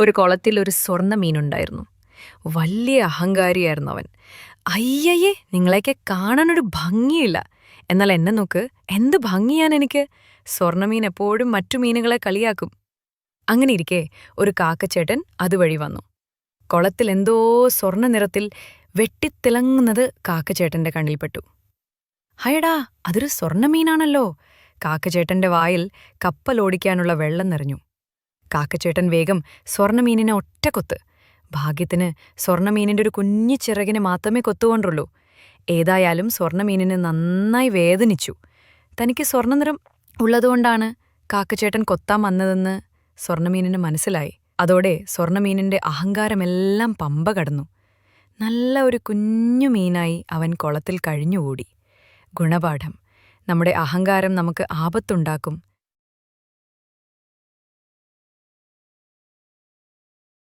ഒരു കുളത്തിൽ ഒരു സ്വർണ മീനുണ്ടായിരുന്നു. വലിയ അഹങ്കാരിയായിരുന്നു അവൻ. അയ്യയ്യേ നിങ്ങളെയൊക്കെ കാണാനൊരു ഭംഗിയില്ല. എന്നാൽ എന്നെ നോക്ക് എന്ത് ഭംഗിയാണ് എനിക്ക്? സ്വർണമീൻ എപ്പോഴും മറ്റു മീനുകളെ കളിയാക്കും. അങ്ങനെ ഇരിക്കെ ഒരു കാക്കച്ചേട്ടൻ അതുവഴി വന്നു. കുളത്തിൽ എന്തോ സ്വർണ നിറത്തിൽ വെട്ടിത്തിളങ്ങുന്നത് കാക്കച്ചേട്ടന്റെ കണ്ണിൽപ്പെട്ടു. ഹയടാ അതൊരു സ്വർണമീനാണല്ലോ കാക്കചേട്ടന്റെ വായിൽ കപ്പലോടിക്കാനുള്ള വെള്ളം നിറഞ്ഞു. കാക്കച്ചേട്ടൻ വേഗം സ്വർണമീനിനെ ഒറ്റക്കൊത്ത് ഭാഗ്യത്തിന് സ്വർണമീനിന്റെ ഒരു കുഞ്ഞു ചിറകിനെ മാത്രമേ കൊത്തുകൊണ്ടുള്ളൂ. ഏതായാലും സ്വർണമീനിനെ നന്നായി വേദനിച്ചു. തനിക്ക് സ്വർണനിറം ഉള്ളതുകൊണ്ടാണ് കാക്കച്ചേട്ടൻ കൊത്താൻ വന്നതെന്ന് സ്വർണമീനിന് മനസ്സിലായി. അതോടെ സ്വർണമീനിന്റെ അഹങ്കാരമെല്ലാം പമ്പ കടന്നു. നല്ല ഒരു കുഞ്ഞു മീനായി അവൻ കുളത്തിൽ കഴിഞ്ഞുകൂടി. ഗുണപാഠം. നമ്മുടെ അഹങ്കാരം നമുക്ക് ആപത്തുണ്ടാക്കും.